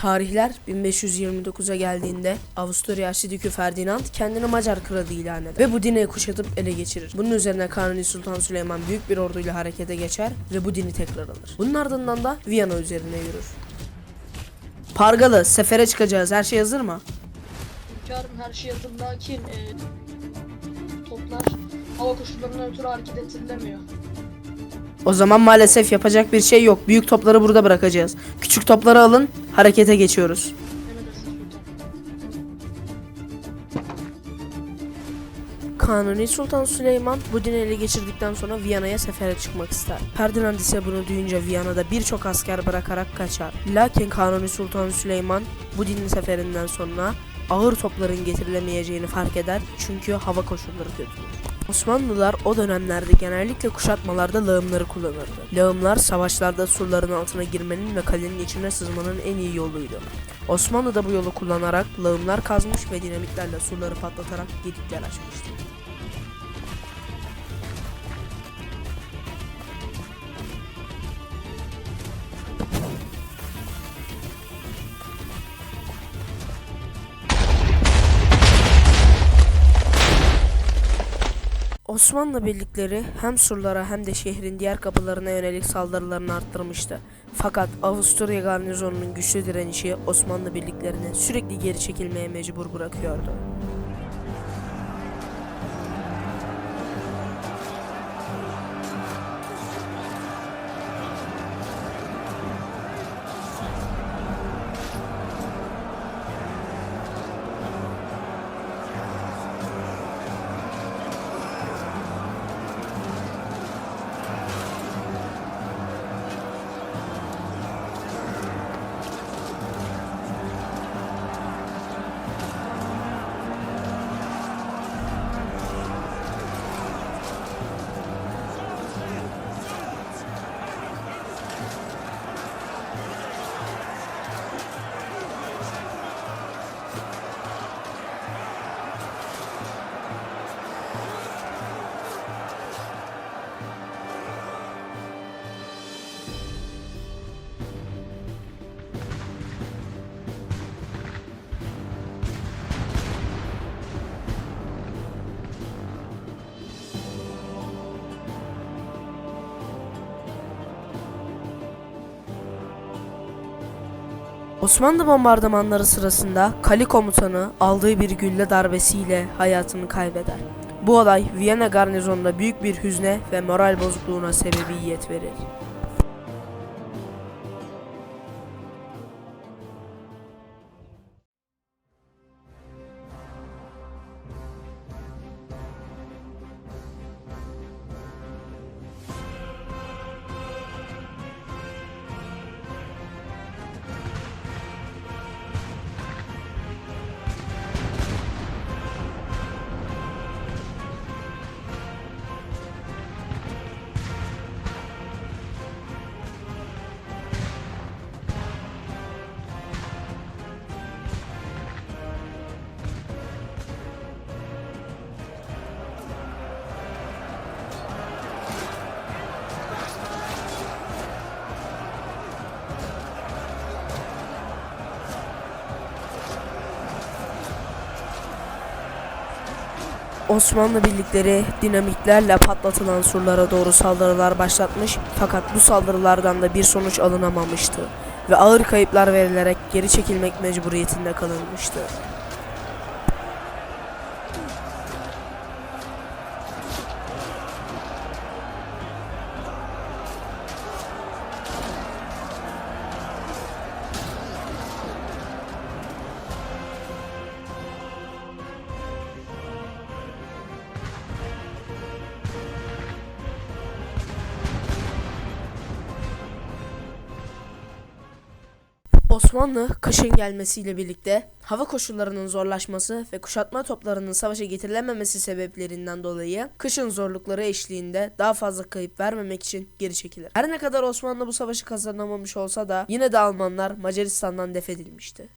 Tarihler 1529'a geldiğinde Avusturya Arşidükü Ferdinand kendini Macar kralı ilan eder ve bu dini kuşatıp ele geçirir. Bunun üzerine Kanuni Sultan Süleyman büyük bir orduyla harekete geçer ve bu dini tekrar alır. Bunun ardından da Viyana üzerine yürür. Pargalı, sefere çıkacağız. Her şey hazır mı? Hünkârım her şey hazır lakin e, toplar hava koşullarından ötürü hareket ettirilemiyor. O zaman maalesef yapacak bir şey yok. Büyük topları burada bırakacağız. Küçük topları alın, harekete geçiyoruz. Kanuni Sultan Süleyman bu dini ele geçirdikten sonra Viyana'ya sefere çıkmak ister. Ferdinand ise bunu duyunca Viyana'da birçok asker bırakarak kaçar. Lakin Kanuni Sultan Süleyman bu dinin seferinden sonra ağır topların getirilemeyeceğini fark eder çünkü hava koşulları kötüdür. Osmanlılar o dönemlerde genellikle kuşatmalarda lağımları kullanırdı. Lağımlar savaşlarda surların altına girmenin ve kalenin içine sızmanın en iyi yoluydu. Osmanlı da bu yolu kullanarak lağımlar kazmış ve dinamitlerle surları patlatarak gedikler açmıştı. Osmanlı birlikleri hem surlara hem de şehrin diğer kapılarına yönelik saldırılarını arttırmıştı. Fakat Avusturya garnizonunun güçlü direnişi Osmanlı birliklerini sürekli geri çekilmeye mecbur bırakıyordu. Osmanlı bombardımanları sırasında Kali komutanı aldığı bir gülle darbesiyle hayatını kaybeder. Bu olay Viyana garnizonunda büyük bir hüzne ve moral bozukluğuna sebebiyet verir. Osmanlı birlikleri dinamitlerle patlatılan surlara doğru saldırılar başlatmış fakat bu saldırılardan da bir sonuç alınamamıştı ve ağır kayıplar verilerek geri çekilmek mecburiyetinde kalınmıştı. Osmanlı kışın gelmesiyle birlikte hava koşullarının zorlaşması ve kuşatma toplarının savaşa getirilememesi sebeplerinden dolayı kışın zorlukları eşliğinde daha fazla kayıp vermemek için geri çekilir. Her ne kadar Osmanlı bu savaşı kazanamamış olsa da yine de Almanlar Macaristan'dan def edilmişti.